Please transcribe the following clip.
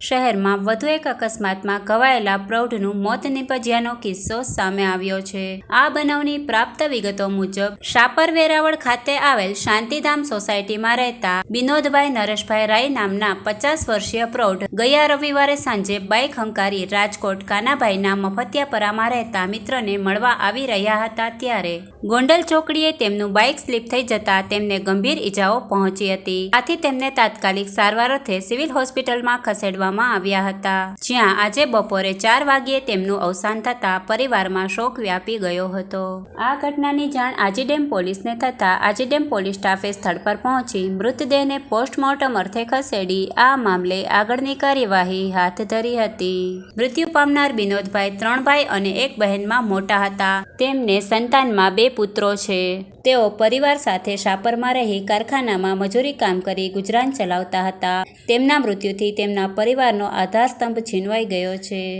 શહેરમાં વધુ એક અકસ્માતમાં ઘવાયેલા પ્રૌઢનું મોત નિપજ્યાનો કિસ્સો સામે આવ્યો છે. આ બનાવની પ્રાપ્ત વિગતો મુજબ, શાપર વેરાવળ ખાતે આવેલ શાંતિધામ સોસાયટીમાં રહેતા વિનોદભાઈ નરેશભાઈ રાય નામના પચાસ વર્ષીય પ્રૌઢ ગયા રવિવારે સાંજે બાઇક હંકારી રાજકોટ કાનાભાઈના મફતિયાપરામાં રહેતા મિત્રને મળવા આવી રહ્યા હતા ત્યારે ગોંડલ ચોકડીએ તેમનું બાઇક સ્લીપ થઈ જતા તેમને ગંભીર ઈજાઓ પહોંચી હતી. આથી તેમને તાત્કાલિક સારવાર અર્થે સિવિલ હોસ્પિટલમાં ખસેડવામાં આવ્યા હતા. જ્યાં આજે બપોરે ચાર વાગ્યે તેમનું અવસાન થતાં પરિવારમાં શોક વ્યાપી ગયો હતો. આ ઘટનાની જાણ આજીડેમ પોલીસને થતાં આજીડેમ પોલીસ સ્ટાફે સ્થળ પર પહોંચી મૃતદેહને પોસ્ટમોર્ટમ અર્થે ખસેડી આ મામલે આગળની કાર્યવાહી હાથ ધરી હતી. મૃત્યુ પામનાર વિનોદભાઈ ત્રણ ભાઈ અને એક બહેનમાં મોટા હતા. તેમને સંતાનમાં બે પુત્રો છે. તેઓ પરિવાર સાથે શાપરમાં રહી કારખાનામાં મજૂરી કામ કરી ગુજરાન ચલાવતા હતા. તેમના મૃત્યુથી તેમના પરિવારનો આધારસ્તંભ છીનવાઈ ગયો છે.